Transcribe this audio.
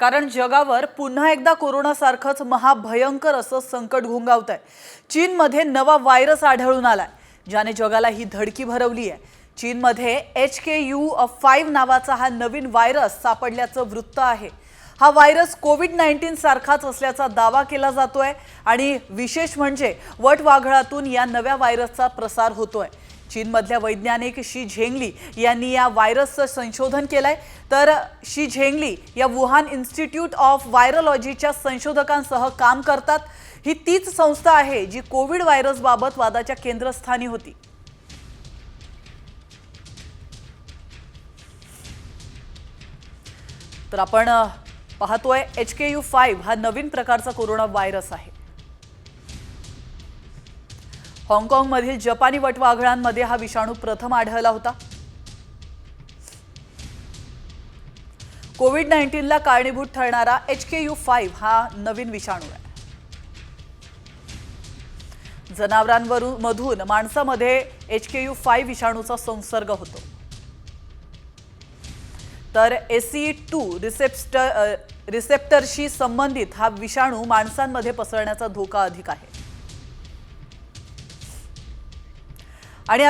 कारण जगावर पुन्हा एकदा कोरोनासारखंच महाभयंकर असं संकट घुंगावत आहे चीनमध्ये नवा व्हायरस आढळून आलाय ज्याने जगाला ही धडकी भरवली आहे. चीनमध्ये एच के यू फाईव्ह नावाचा हा नवीन व्हायरस सापडल्याचं वृत्त आहे. हा व्हायरस कोविड नाईन्टीन सारखाच असल्याचा दावा केला जातोय आणि विशेष म्हणजे वटवाघळातून या नव्या व्हायरसचा प्रसार होतोय. चीनमधल्या वैज्ञानिक शी झेंगली यांनी या व्हायरसचं संशोधन केलंय. तर शी झेंगली या वुहान इन्स्टिट्यूट ऑफ व्हायरोलॉजीच्या संशोधकांसह काम करतात. ही तीच संस्था आहे जी कोविड व्हायरसबाबत वादाच्या केंद्रस्थानी होती. तर आपण पाहतोय एच के यू फाईव्ह हा नवीन प्रकारचा कोरोना व्हायरस आहे. हाँगकाँगमधील जपानी वटवाघळांमध्ये हा विषाणू प्रथम आढळला होता. कोविड नाईन्टीनला कारणीभूत ठरणारा एच के यू फाईव्ह हा नवीन विषाणू आहे. जनावरांवरून मधून माणसामध्ये एच के यू फाईव्ह विषाणूचा संसर्ग होतो. तर एसी टू रिसेप्टर रिसेप्टरशी संबंधित हा विषाणू माणसांमध्ये पसरण्याचा धोका अधिक आहे.